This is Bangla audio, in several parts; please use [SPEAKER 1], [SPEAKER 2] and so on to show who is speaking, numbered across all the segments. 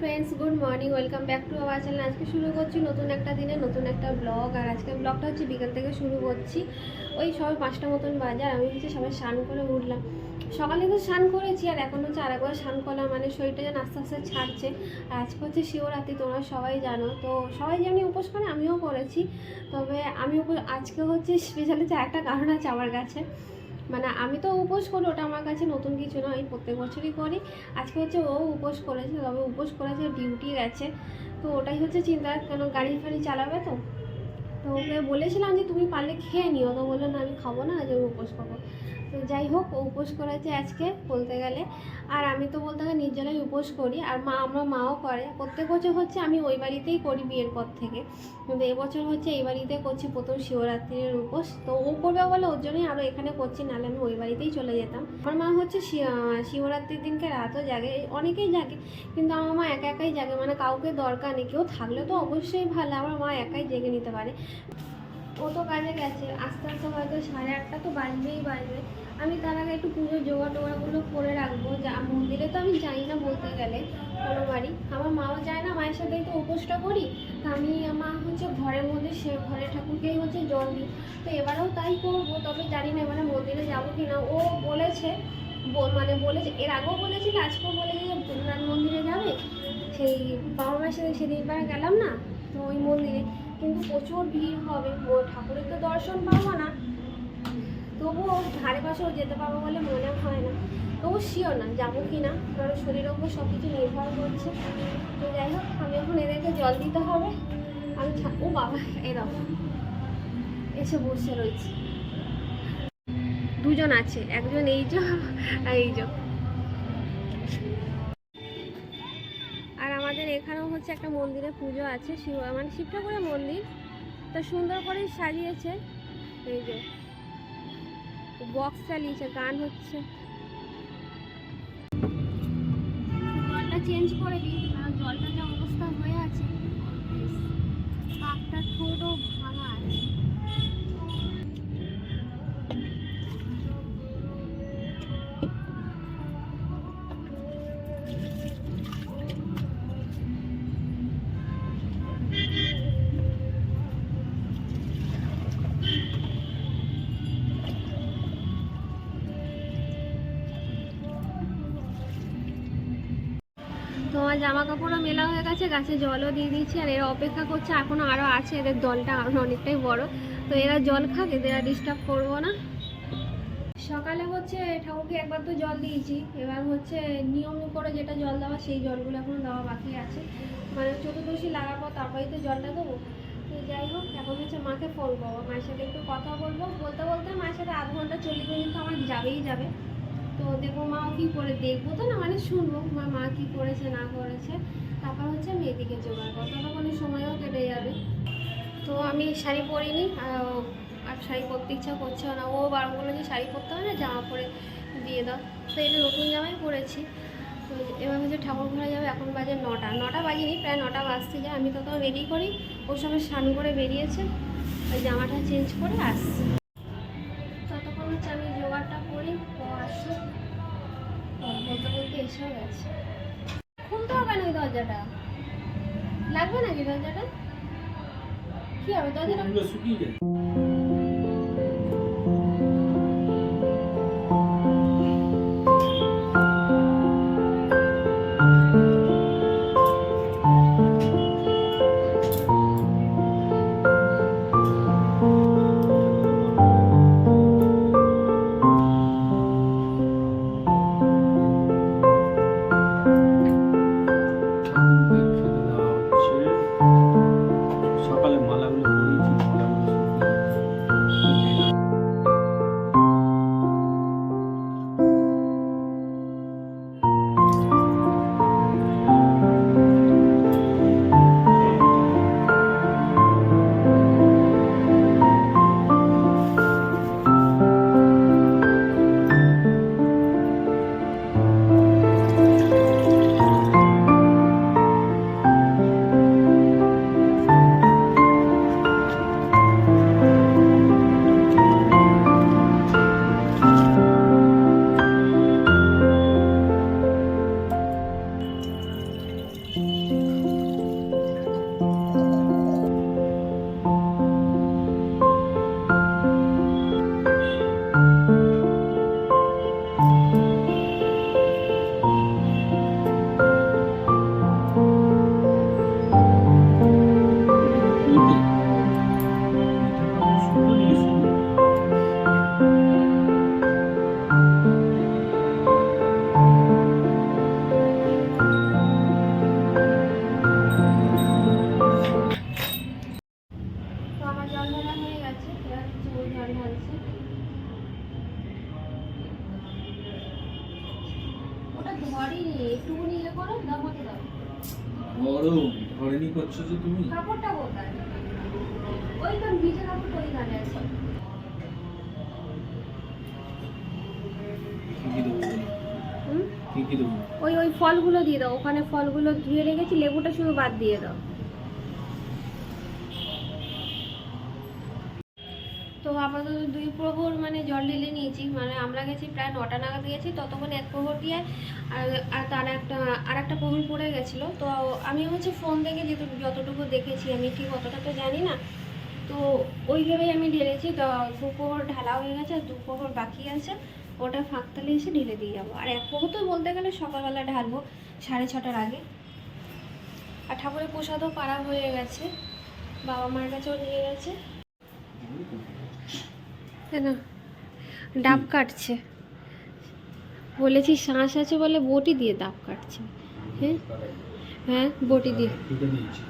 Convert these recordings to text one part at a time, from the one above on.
[SPEAKER 1] Friends good morning welcome back to our channel আজকে শুরু করছি নতুন একটা দিনে নতুন একটা ব্লগ আর আজকে ব্লগটা হচ্ছে বিকাল থেকে শুরু করছি। ওই সবাই পাঁচটা মতন বাজার আমি হচ্ছে সবাই স্নান করে উঠলাম। সকালে তো স্নান করেছি, আর এখন হচ্ছে আরেকবার স্নান করলাম মানে শরীরটা যেন আস্তে আস্তে ছাড়ছে। আর আজকে হচ্ছে শিবরাত্রি, তোমরা সবাই জানো। তো সবাই যেমনি উপোস করে, আমিও করেছি। তবে আমি আজকে হচ্ছে স্পেশালি যে একটা কারণ আছে আমার কাছে। মানে আমি তো উপোস করি, ওটা আমার কাছে নতুন কিছু নয় আমি প্রত্যেক বছরই করি। আজকে হচ্ছে ও উপোস করেছে, তবে উপোস করেছে ডিউটি গেছে তো ওটাই হচ্ছে চিন্তা, কেন গাড়ি ফাড়ি চালাবে তো? তো ওকে বলেছিলাম যে তুমি পারলে খেয়ে নিও। তো বলল, না, আমি খাব না, আজ আমি উপোস করব। তো যাই হোক উপোস করেছে আজকে বলতে গেলে। আর আমি তো বলতে গেলে নির্জলাই উপোস করি। আর মা, আমার মাও করে। প্রত্যেক বছর হচ্ছে আমি ওই বাড়িতেই করি বিয়ের পর থেকে। কিন্তু এবছর হচ্ছে এই বাড়িতে করছি প্রথম শিবরাত্রির উপোস। তো ও করবে বলে ওর জন্যই আরও এখানে করছি, নাহলে আমি ওই বাড়িতেই চলে যেতাম। আমার মা হচ্ছে শিবরাত্রির দিনকে রাতও জাগে, অনেকেই জাগে। কিন্তু আমার মা একা একাই জাগে। মানে কাউকে দরকার নেই। কেউ থাকলে তো অবশ্যই ভালো। আমার মা একাই জেগে নিতে পারে। ও তো কাজে গেছে। আস্তে আস্তে হয়তো সাড়ে আটটা তো বাজবেই বাজবে। আমি তার আগে একটু পুজোর জোগাড় টোগাড়গুলো করে রাখব। যা, মন্দিরে তো আমি যাই না বলতে গেলে, কোনো বাড়ি আমার মাও যায় না, মায়ের সাথেই তো উপোসটা করি। তা আমি, আমার হচ্ছে ঘরের মধ্যে সে ঘরে ঠাকুরকেই হচ্ছে জল দিই। তো এবারেও তাই করব, তবে জানি না এবারে মন্দিরে যাব কি না ও বলেছে মানে বলেছে, এর আগেও বলেছিল, আজকেও বলেছে যে মন্দিরে যাবে। সেই বাবা মায়ের সাথে সেদিনবার গেলাম না, তো ওই মন্দিরে। কিন্তু প্রচুর ভিড় হবে। ও ঠাকুরের তো দর্শন পাবো না। তবুও ধারে পাশেও যেতে পারব বলে মনে হয় না। তবু শিওর না, যাব কি না? কারণ শরীরের ওপর সব কিছু নির্ভর করছে। তো যাই হোক, আমি এখন এদেরকে জল দিতে হবে। আমি ও বাবা এরকম এসে বসে রয়েছে। দুজন আছে, একজন এই যে এই যে। হচ্ছে একটা মন্দিরে পুজো আছে, শিব মানে শিব ঠাকুরের মন্দির। তা সুন্দর করে সাজিয়েছে। এই যে বক্স চালিয়েছে, গান হচ্ছে। জলটা চেঞ্জ করে দিই জলটা যা অবস্থা হয়ে আছে কাপটা ঠোঁটও আমার জামা কাপড়ও মেলা হয়ে গেছে, গাছে জলও দিয়ে দিয়েছি, আর এরা অপেক্ষা করছে এখনও আরও আছে, এদের দলটা আরও অনেকটাই বড়। তো এরা জল খাক, এদের আর ডিস্টার্ব করব না। সকালে হচ্ছে ঠাকুরকে একবার তো জল দিয়েছি, এবার হচ্ছে নিয়ম করে যেটা জল দেওয়া সেই জলগুলো এখন দেওয়া বাকি আছে। মানে চতুর্দশী লাগার পর তারপরেই তো জলটা দেবো। তো যাই হোক, এখন হচ্ছে মাকে ফোন করব, মায়ের সাথে একটু কথা বলব। বলতে বলতে মায়ের সাথে আধ ঘণ্টা চল্লিশ মিনিট তো আমার যাবেই যাবে। তো দেখব মা কী করে দেখব তো না? মানে শুনব মা মা কী করেছে, না করেছে। তারপর হচ্ছে আমি এদিকে জোগাড় করব। ততক্ষণে সময়ও কেটে যাবে। তো আমি শাড়ি পরিনি, আর শাড়ি পরতে ইচ্ছা করছে না। ও বারণ করল যে শাড়ি পরতে হয় না, জামা পরে দিয়ে দাও। তো এটা নতুন জামাই পরেছি। তো এবার হচ্ছে ঠাকুর ঘরে যাবে। এখন বাজে নটা। নটা বাজিনি, প্রায় নটা বাজতে যায়। আমি তখন রেডি করি। ওর সঙ্গে স্নান করে বেরিয়েছে। ওই জামাটা চেঞ্জ করে আসছি। বলতে গেছে। খুলতে হবে না ওই দরজাটা? লাগবে নাকি দরজাটা? কি হবে? দরজাটা
[SPEAKER 2] শুকিয়ে যায়।
[SPEAKER 1] Thank you. করো দাও আমাকে দাও
[SPEAKER 2] গরম ঘরেনি করছ যে তুমি।
[SPEAKER 1] কাপড়টা কোথায়? ওই তো ভিজে কাপড়টা ওইখানে আছে।
[SPEAKER 2] কি কি দেবো বলো?
[SPEAKER 1] হুম?
[SPEAKER 2] কি কি দেবো
[SPEAKER 1] ওই ওই ফলগুলো দিয়ে দাও। ওখানে ফলগুলো ধুয়ে রেখেছি লেবুটা শুধু বাদ দিয়ে দাও। তো আপাতত দুই প্রহর মানে জল ঢেলে নিয়েছি। মানে আমরা গেছি প্রায় নটা নাগাদ গেছি, ততক্ষণ এক প্রহর দিয়ে আর তার একটা, আর একটা প্রহর পড়ে গেছিল। তো আমি হচ্ছে ফোন থেকে যেটু যতটুকু দেখেছি, আমি ঠিক অতটা তো জানি না। তো ওইভাবেই আমি ঢেলেছি, তো দু প্রহর ঢালা হয়ে গেছে, আর দু প্রহর বাকি আছে। ওটা ফাঁকতালে এসে ঢেলে দিয়ে যাব। আর এক প্রহর তো বলতে গেলে সকালবেলা ঢালবো, সাড়ে ছটার আগে। আর ঠাকুরের প্রসাদও পাড়া হয়ে গেছে, বাবা মার কাছেও নিয়ে গেছে। না ডাব কাটছে। বলেছি শ্বাস আছে বলে বটি দিয়ে ডাব কাটছে। হ্যাঁ? হ্যাঁ বটি দিয়ে।
[SPEAKER 2] দিয়েছি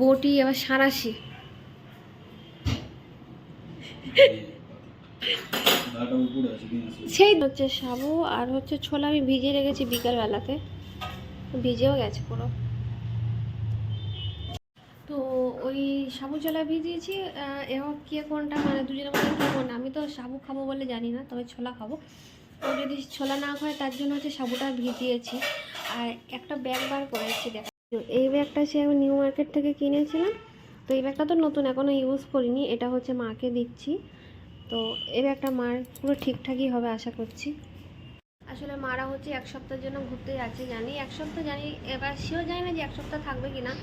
[SPEAKER 1] বটি আবার সাঁড়াশি। সেই হচ্ছে সাবু আর হচ্ছে ছোলা আমি ভিজিয়ে রেখেছি বিকালবেলাতে। ভিজেও গেছে পুরো তো ওই সাবু ছোলা ভিজিয়েছি এবার কে কোনটা মানে দুজনের মধ্যে কে কোনটা, আমি তো সাবু খাব বলে জানি না, তবে ছোলা খাব। তো যদি ছোলা না খায়, তার জন্য হচ্ছে সাবুটা ভিজিয়েছি। আর একটা ব্যাগ বার করেছি, দেখ এই ব্যাগটা সে আমি নিউ মার্কেট থেকে কিনেছিলাম, তো এই ব্যাগটা তো নতুন এখনও ইউজ করিনি, এটা হচ্ছে মাকে দিচ্ছি। তো এই ব্যাগটা মার পুরো ঠিকঠাকই হবে, আশা করছি। আসলে মারা হচ্ছে এক সপ্তাহের জন্য ঘুরতে যাচ্ছে, জানি, এক সপ্তাহ জানি, এবার সেও জানি না যে এক সপ্তাহ থাকবে কি না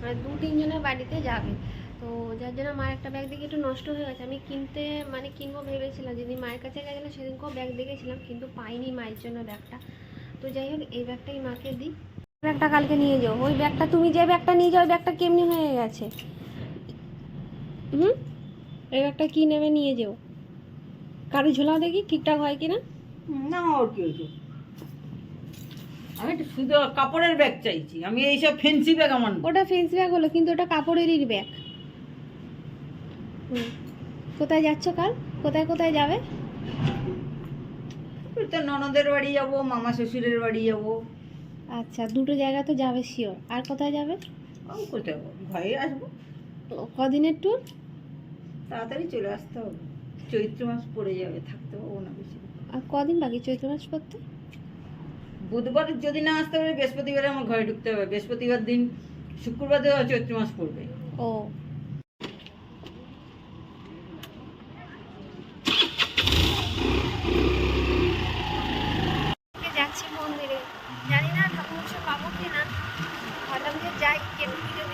[SPEAKER 1] মানে দু তিনজনের বাড়িতে যাবে। তো যার জন্য মায়ের একটা ব্যাগ দেখে একটু নষ্ট হয়ে গেছে। আমি কিনতে মানে কিনবো ভেবেছিলাম, যেদিন মায়ের কাছে গেছিলাম সেদিনকেও ব্যাগ দেখেছিলাম, কিন্তু পাইনি মায়ের জন্য ব্যাগটা তো যাই হোক, এই ব্যাগটাই মাকে দিই। ব্যাগটা কালকে নিয়ে যাও। ওই ব্যাগটা তুমি যে ব্যাগটা নিয়ে যাও, ওই ব্যাগটা কেমনি হয়ে গেছে? হুম? এই ব্যাগটা কি নেবে নিয়ে যেও। কারও ঝোলাও দেখি, ঠিকঠাক হয় কিনা?
[SPEAKER 3] না, ওর কি হয়েছে? আমি একটু শুধু কাপড়ের ব্যাগ চাইছি। আমি এইসব ফেন্সি ব্যাগ আমার
[SPEAKER 1] ওটা ফেন্স ব্যাগ হলো কিন্তু ওটা কাপড়েরই ব্যাগ কোথায় যাচ্ছ কাল? কোথায় কোথায় যাবে?
[SPEAKER 3] তো ননদের বাড়ি যাব মামা শ্বশুরের বাড়ি যাব।
[SPEAKER 1] আচ্ছা দুটো জায়গা তো যাবে শিওর আর কোথায় যাবে?
[SPEAKER 3] কোথায়? ঘরে আসব।
[SPEAKER 1] কদিনের ট্যুর
[SPEAKER 3] তাড়াতাড়ি চলে আসতে হবে। চৈত্র মাস পড়ে যাবে থাকতে পারব না বেশি।
[SPEAKER 1] আর কদিন বাকি? চৈত্র মাস করতে
[SPEAKER 3] বুধবার যদি না আসতে পারে বৃহস্পতিবারে আমার ঘরে ঢুকতে হবে। বৃহস্পতিবার দিন শুক্রবার দিয়ে চৈত্র মাস পড়বে।
[SPEAKER 1] ও। যাচ্ছি মন্দিরে? জানি না ঠাকুর মশাই পাবো কি না ভাবলাম যে যাই কেটে পুজো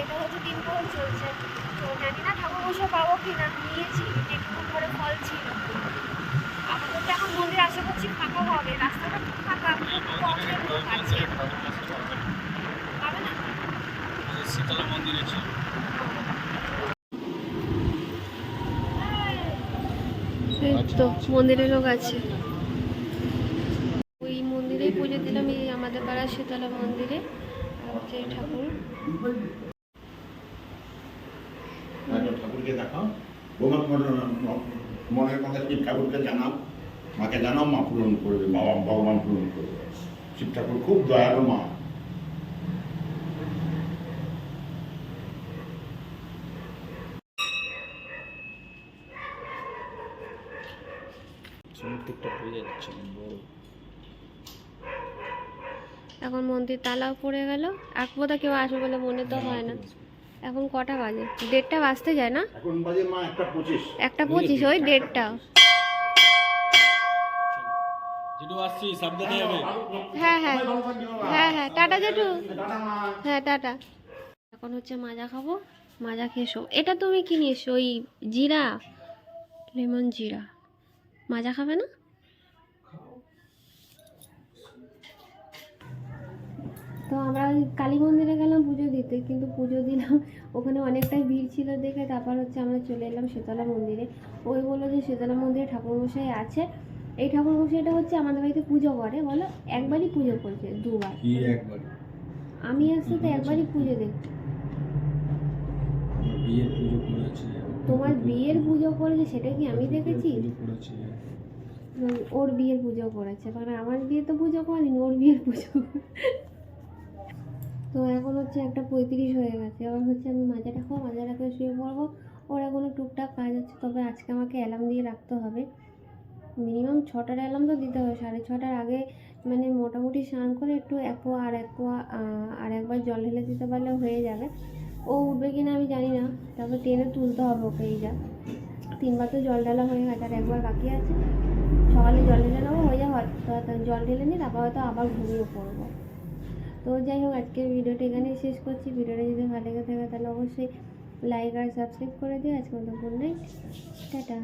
[SPEAKER 1] এটা হচ্ছে তিন প্রহর চলছে। তো জানি না ঠাকুর মশাই পাবো কি না নিয়েছি যেটুকু ঘরে ফল ছিল আপাতত এখন মন্দির আশা করছি ফাঁকা হবে রাস্তাটা খুব ফাঁকা খুব কম লোক আছে পাবে না
[SPEAKER 2] শীতলা মন্দিরে ছিল
[SPEAKER 1] এই তো মন্দিরে লোক আছে। ওই মন্দিরেই পুজো দিলাম, এই আমাদের পাড়ার শীতলা মন্দিরে হচ্ছে ঠাকুর।
[SPEAKER 4] ঠাকুরকে দেখাও। মনের কথা শিব ঠাকুরকে জানাও? মাকে জানাও, মা পূরণ করবে, বাবা, ভগবান পূরণ করবে। শিব ঠাকুর খুব দয়ালু মা।
[SPEAKER 2] বোঝা যাচ্ছে বড়
[SPEAKER 1] এখন মন্দির তালাও পড়ে গেল। এক বোধহয় কেউ আসবে বলে মনে তো হয় না। এখন কটা বাজে? দেড়টা বাজতে যায় না?
[SPEAKER 4] এখন বাজে মা একটা পঁচিশ।
[SPEAKER 1] একটা পঁচিশ ওই দেড়টা। হ্যাঁ হ্যাঁ। হ্যাঁ হ্যাঁ। টাটা জেঠু। হ্যাঁ টাটা এখন হচ্ছে মাজা খাব। মাজা খেয়ে শো এটা তুমি কি নিয়ে ওই জিরা লেমন জিরা। মাজা খাবে না? তো আমরা ওই কালী মন্দিরে গেলাম পুজো দিতে কিন্তু পুজো দিলাম ওখানে অনেকটাই ভিড় ছিল দেখে তারপর হচ্ছে আমরা চলে এলাম শীতলা মন্দিরে। ওই বলল যে শীতলা মন্দিরে ঠাকুরমশাই আছে। এই ঠাকুরমশাইটা হচ্ছে আমাদের বাড়িতে পুজো করে বলো? একবারই পুজো করছে দুবার। আমি আসতে তো একবারই পুজো দেখতে
[SPEAKER 2] বিয়ের পুজো করেছে।
[SPEAKER 1] তোমার বিয়ের পুজো করেছে সেটা কি আমি দেখেছি? ওর বিয়ের পুজো করেছে, কারণ আমার বিয়ে তো পুজো করেনি, ওর বিয়ের পুজো তো এখন হচ্ছে একটা পঁয়ত্রিশ হয়ে গেছে, এবার হচ্ছে আমি মাজাটা খাব, মাজাটা খেয়ে শুয়ে পড়ব, ওর এখনও টুকটাক কাজ আছে, তবে আজকে আমাকে অ্যালার্ম দিয়ে রাখতে হবে। মিনিমাম ছটার অ্যালার্ম তো দিতে হবে, সাড়ে ছটার আগে মানে মোটামুটি স্নান করে একটু এক পোয়া আর এক পোয়া আর একবার জল ঢেলে দিতে পারলে হয়ে যাবে। ও উঠবে কি না আমি জানি না তারপর টেনে তুলতে হবে ওকে এই যা। তিনবার তো জল ঢালা হয়ে গেছে আর একবার বাকি আছে। সকালে জল ঢেলে নেব, হয়ে যাবে হয়তো জল ঢেলে নিই, তারপর হয়তো আবার ঘুমিয়ে পড়ব। তো যাই হোক আজকে ভিডিওটা এখানেই শেষ করছি। ভিডিওটা যদি ভালো লেগে থাকে তাহলে অবশ্যই লাইক আর সাবস্ক্রাইব করে দিও। আজকে মতো গুড নাইট টাটা।